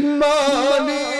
একটি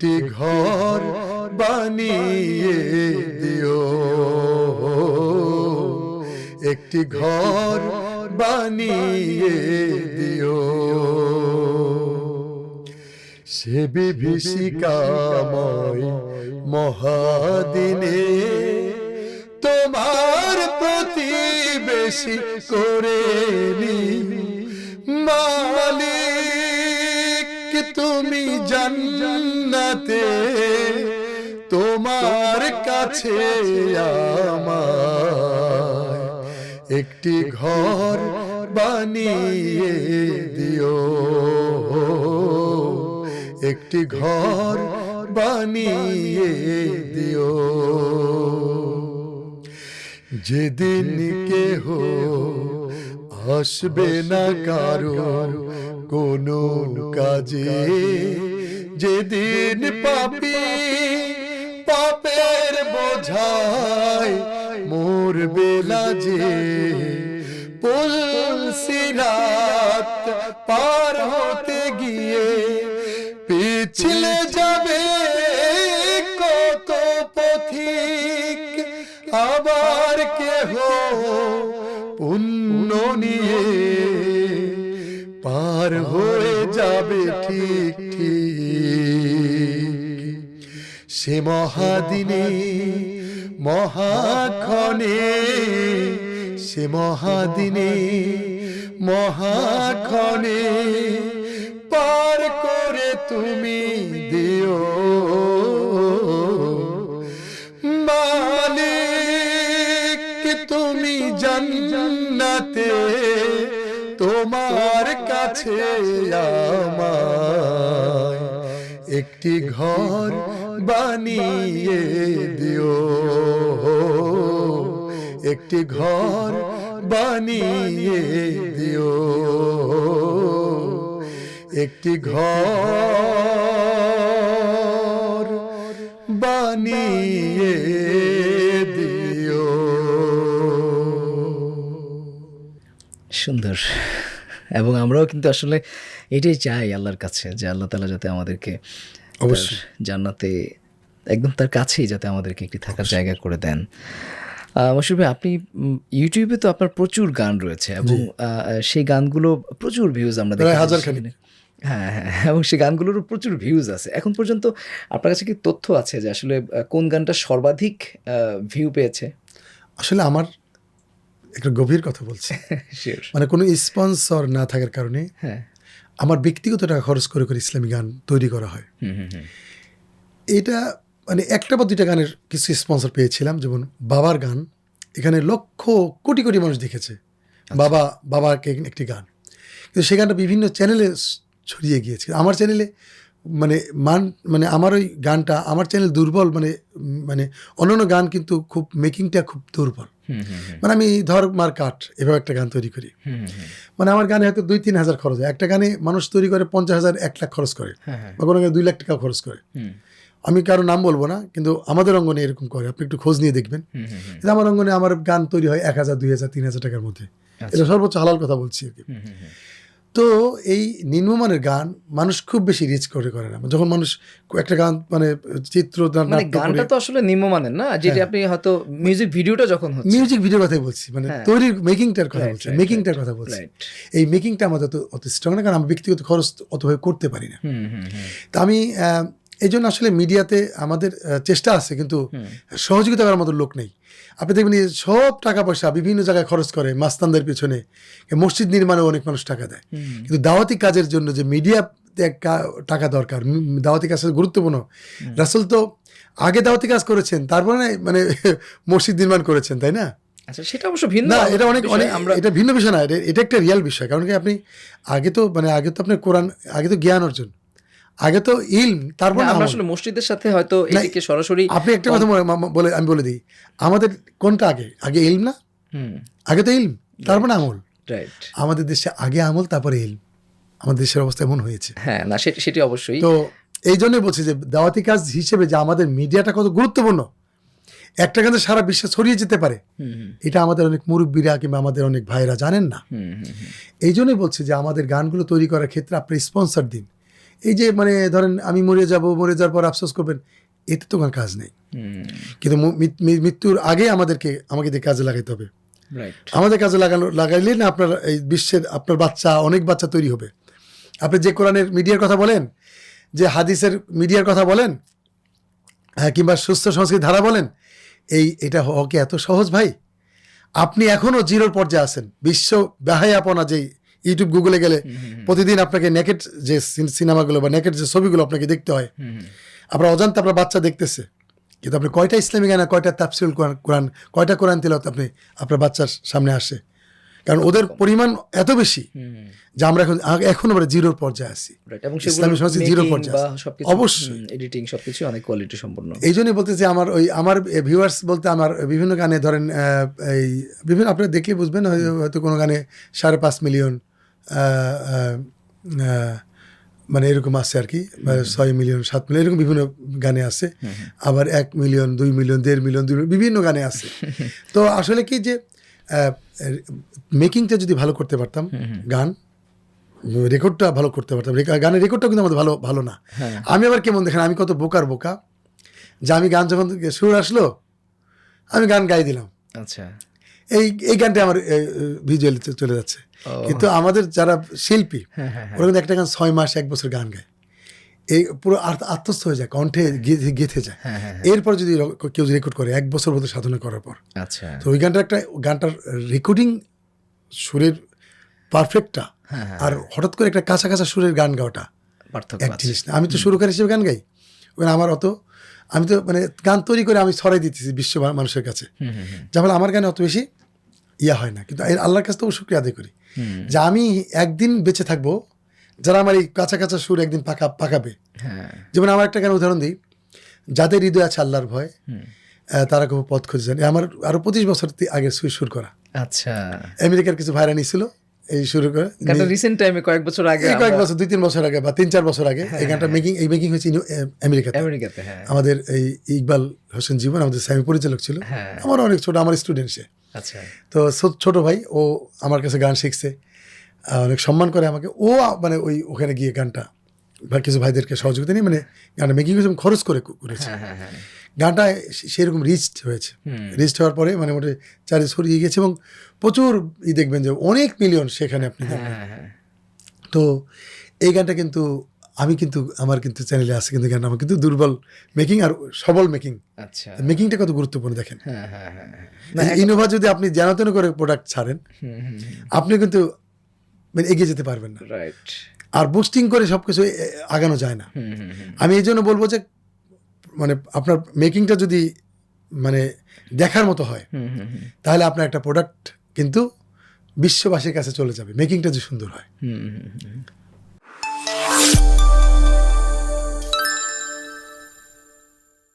একটি ঘর বানিয়ে দিও। একটি ঘর বানিয়ে দিও। সে বিভীষিকাময় মহাদিনে তোমার প্রতিবেশী করে নি তুমি জান্নাতে, তোমার কাছে আমায় একটি ঘর বানিয়ে দিও। একটি ঘর বানিয়ে দিও। যেদিন কেহ আসবে না কারও কোনো কাজে যেদিন পাপি পাপের বোঝায় মোর বেলা যে পুলসিরাত পার হতে গিয়ে পিছলে যাবে কত পথিক আবার কেহ সে মহাদিনে, মহাক্ষণে, সে মহাদিনে, মহাক্ষণে পার করে তুমি দিও। মালিক, তুমি জান্নাতে, তোমার কাছে আমায় একটি ঘর বানিয়ে দিও। একটি ঘর বানিয়ে দিও। একটি ঘর বানিয়ে দিও। সুন্দর। এবং আমরাও কিন্তু আসলে এটাই চাই আল্লাহর কাছে যে আল্লাহ তালা যাতে আমাদেরকে অবশ্যই। জান্নাতে একদম তার কাছেই যাতে আমাদেরকে একটি থাকার জায়গা করে দেন। মশির ভাই আপনি ইউটিউবে তো আপনার প্রচুর গান রয়েছে এবং সেই গানগুলো প্রচুর ভিউজ আমরা দেখেছি হাজার হ্যাঁ হ্যাঁ এবং সেই গানগুলোরও প্রচুর ভিউজ আছে। এখন পর্যন্ত আপনার কাছে কি তথ্য আছে যে আসলে কোন গানটা সর্বাধিক ভিউ পেয়েছে? আসলে আমার একটা গভীর কথা বলছি। মানে কোনো স্পন্সর না থাকার কারণে হ্যাঁ। আমার ব্যক্তিগত টাকা খরচ করে করে ইসলামী গান তৈরি করা হয়। এটা মানে একটা বা দুইটা গানের কিছু স্পন্সর পেয়েছিলাম যেমন বাবার গান। এখানে লক্ষ কোটি কোটি মানুষ দেখেছে বাবা বাবাকে একটি গান। কিন্তু সে গানটা বিভিন্ন চ্যানেলে ছড়িয়ে গিয়েছে। আমার চ্যানেলে মানে মান মানে আমার ওই গানটা আমার চ্যানেল দুর্বল মানে মানে অন্যান্য গান কিন্তু খুব মেকিংটা খুব দুর্বল। মানে আমি ধর মার কাঠ এভাবে একটা গান তৈরি করি। মানে আমার গানে হয়তো দুই তিন হাজার খরচ হয়। একটা গানে মানুষ তৈরি করে পঞ্চাশ হাজার এক লাখ খরচ করে হ্যাঁ হ্যাঁ। বা কোনো দুই লাখ টাকা খরচ করে। আমি কারও নাম বলব না কিন্তু আমাদের অঙ্গনে এরকম করে। আপনি একটু খোঁজ নিয়ে দেখবেন। কিন্তু আমার অঙ্গনে আমার গান তৈরি হয় এক হাজার দুই হাজার তিন হাজার টাকার মধ্যে। আচ্ছা। এটা সর্বোচ্চ হালাল কথা বলছি আর কি। তো এই নিম্নমানের গান মানুষ খুব বেশি রিচ করে করে না। যখন মানুষ একটা গান মানে চিত্র মানে গানটা তো আসলে নিম্নমানের না যেটা আপনি হয়তো মিউজিক ভিডিওটা যখন হচ্ছে। মিউজিক ভিডিওর কথাই বলছি মানে হ্যাঁ। তৈরির মেকিংটার কথা বলছি মেকিংটার কথা বলছি। এই মেকিংটা আমাদের অত অত স্ট্রং না কারণ আমি ব্যক্তিগত খরচ অতভাবে করতে পারি না। তা আমি এই জন্য আসলে মিডিয়াতে আমাদের চেষ্টা আছে কিন্তু সহযোগিতা করার মতো লোক নেই। আপনি দেখবেন সব টাকা পয়সা বিভিন্ন জায়গায় খরচ করে মাস্তানদের পিছনে। মসজিদ নির্মাণে অনেক মানুষ টাকা দেয়। কিন্তু দাওয়াতি কাজের জন্য যে মিডিয়া টাকা দরকার দাওয়াতি কাজ গুরুত্বপূর্ণ। রাসুল তো আগে দাওয়াতি কাজ করেছেন তারপরে মানে মসজিদ নির্মাণ করেছেন তাই না? আচ্ছা সেটা অবশ্য ভিন্ন না এটা অনেক অনেক আমরা এটা ভিন্ন বিষয় না এটা- এটা একটা রিয়াল বিষয়। কারণ কি আপনি আগে তো মানে আগে তো আপনার কোরআন আগে তো জ্ঞান অর্জন। আগে তো ইলম তারপর আমরা আসলে মসজিদের সাথে হয়তো এটিকে সরাসরি আপনি একটা কথা বলে আমি বলে দিই। আমাদের কোনটা আগে? আগে ইলম না? হুম। আগে তো ইলম তারপর আমল। রাইট আমাদের দেশে আগে আমল তারপরে ইলম আমাদের দেশের অবস্থা এমন হয়েছে। হ্যাঁ না সেটি সেটি অবশ্যই। তো এই জন্যই বলছি যে দাওয়াতি কাজ হিসেবে যে আমাদের মিডিয়াটা কত গুরুত্বপূর্ণ একটা কিন্তু সারা বিশ্বে ছড়িয়ে যেতে পারে। এটা আমাদের অনেক মুরব্বীরা কিংবা আমাদের অনেক ভাইরা জানেন না। এই জন্যই বলছি যে আমাদের গানগুলো তৈরি করার ক্ষেত্রে আপনি স্পন্সর দিন। এই যে মানে ধরেন আমি মরে যাব মরে যাওয়ার পর আফসোস করবেন এতে তো কোনো কাজ নেই। কিন্তু মৃত্যুর আগে আমাদেরকে আমাকে কাজে লাগাইতে হবে। আমাদের কাজে লাগানো লাগাইলে না আপনার এই বিশ্বের আপনার বাচ্চা অনেক বাচ্চা তৈরি হবে। আপনি যে কোরআনের মিডিয়ার কথা বলেন যে হাদিসের মিডিয়ার কথা বলেন হ্যাঁ কিংবা সুস্থ সংস্কৃতি ধারা বলেন এই এটা হওয়া কি এত সহজ ভাই? আপনি এখনও জিরোর পর্যায়ে আছেন। বিশ্ব বেহায়াপনা যেই ইউটিউব গুগলে গেলে প্রতিদিন আপনাকে নেকেট যে সিনেমাগুলো বা নেকেট যে ছবিগুলো আপনাকে দেখতে হয়। আপনার অজান্তে আপনার বাচ্চা দেখতেছে। কিন্তু আপনি কয়টা ইসলামী গানা কয়টা তাফসিল কোরআন কোরআন কয়টা কোরআন তিলত আপনি আপনার বাচ্চার সামনে আসে। কারণ ওদের পরিমাণ এত বেশি যে আমরা এখন এখন আমরা জিরোর পর্যায়ে আছি। ইসলামী সংস্কৃতি zero পর্যায়ে অবশ্যই। এডিটিং সবকিছু অনেক কোয়ালিটি সম্পন্ন। এই জন্যই বলতেছি আমার ওই আমার ভিউয়ার্স বলতে আমার বিভিন্ন গানে ধরেন এই বিভিন্ন আপনারা দেখলে বুঝবেন হয়তো কোনো গানে সাড়ে পাঁচ মিলিয়ন মানে এরকম আছে আর কি মানে ছয় মিলিয়ন সাত মিলিয়ন এরকম বিভিন্ন গানে আছে। আবার এক মিলিয়ন দুই মিলিয়ন দেড় মিলিয়ন দুই মিলিয়ন বিভিন্ন গানে আছে। তো আসলে কি যে মেকিংটা যদি ভালো করতে পারতাম গান রেকর্ডটা ভালো করতে পারতাম। গানের রেকর্ডটা কিন্তু আমাদের ভালো ভালো না। হ্যাঁ। আমি আবার কেমন দেখেন আমি কত বোকার বোকা যে আমি গান যখন সুর আসলো আমি গান গাই দিলাম। আচ্ছা। এই এই গানটা আমার ভিজুয়াল চলে যাচ্ছে। কিন্তু আমাদের যারা শিল্পী হ্যাঁ হ্যাঁ হ্যাঁ। ওরা কিন্তু একটা গান ছয় মাস এক বছর গান গায়। এই পুরো আত্মস্থ হয়ে যায় কণ্ঠে গেঁথে গেঁথে যায়। এরপর যদি কেউ রেকর্ড করে এক বছর মতো সাধনা করার পর। আচ্ছা। তো ওই গানটা একটা গানটার রেকর্ডিং সুরের পারফেক্টটা আর হঠাৎ করে একটা কাঁচা কাঁচা সুরের গান গাওয়াটা এক জিনিস না। আমি তো সুরকার হিসেবে গান গাই। ওখানে আমার অত আমি তো মানে গান তৈরি করে আমি ছড়াই দিতেছি বিশ্ব মানুষের কাছে। ফলে আমার গানে অত বেশি ইয়া হয় না। কিন্তু এর আল্লাহর কাছে তো শুক্রিয়া আদায় করি। যে আমি একদিন বেঁচে থাকব যারা আমার এই কাঁচা কাঁচা সুর একদিন পাকা পাকাবে। হ্যাঁ। যেমন আমার একটা গান উদাহরণ দিই যাদের হৃদয় আছে আল্লাহর ভয় তারা কেউ পথ খুঁজে যান আমার আরও পঁচিশ বছর আগে সুর করা। আচ্ছা। আমেরিকার কিছু ভাইরা নিছিল এই শুরু করে গানটা রিসেন্ট টাইমে কয়েক বছর আগে কয়েক বছর দুই তিন বছর আগে বা তিন চার বছর আগে এই গানটা মেকিং এই মেকিং হয়েছে আমেরিকাতে। আমেরিকাতে হ্যাঁ। আমাদের এই ইকবাল হোসেন জীবন আমাদের স্যামি পরিচালক ছিল। হ্যাঁ। আমার অনেক ছোট আমার স্টুডেন্ট সে। আচ্ছা। তো ছোট ভাই ও আমার কাছে গান শিখছে অনেক সম্মান করে আমাকে। ও মানে ওই ওখানে গিয়ে গানটা বা কিছু ভাইদেরকে সহযোগিতা নিয়ে মানে গানটা মেকিং এবং খরচ করে করেছে। হ্যাঁ হ্যাঁ হ্যাঁ। গানটা সেরকম রিচড হয়েছে। রিচড হওয়ার পরে মানে মোটে চারি ছড়িয়ে গেছে এবং প্রচুর ই দেখবেন যে অনেক মিলিয়ন সেখানে আপনি হ্যাঁ হ্যাঁ। তো এই গানটা কিন্তু আমি কিন্তু আমার কিন্তু চ্যানেলে আছে কিন্তু গানটা। আমার কিন্তু দুর্বল মেকিং আর সবল মেকিং আচ্ছা। মেকিংটা কত গুরুত্বপূর্ণ দেখেন। হ্যাঁ হ্যাঁ। ইনোভা যদি আপনি জানাতেন করে প্রোডাক্ট ছাড়েন আপনি কিন্তু মানে এগিয়ে যেতে পারবেন না। রাইট আর বুস্টিং করে সব কিছু আগানো যায় না। আমি এই জন্য বলব যে মানে আপনার মেকিংটা যদি মানে দেখার মতো হয় তাহলে আপনার একটা প্রোডাক্ট কিন্তু বিশ্ববাসীর কাছে চলে যাবে মেকিংটা যে সুন্দর হয়।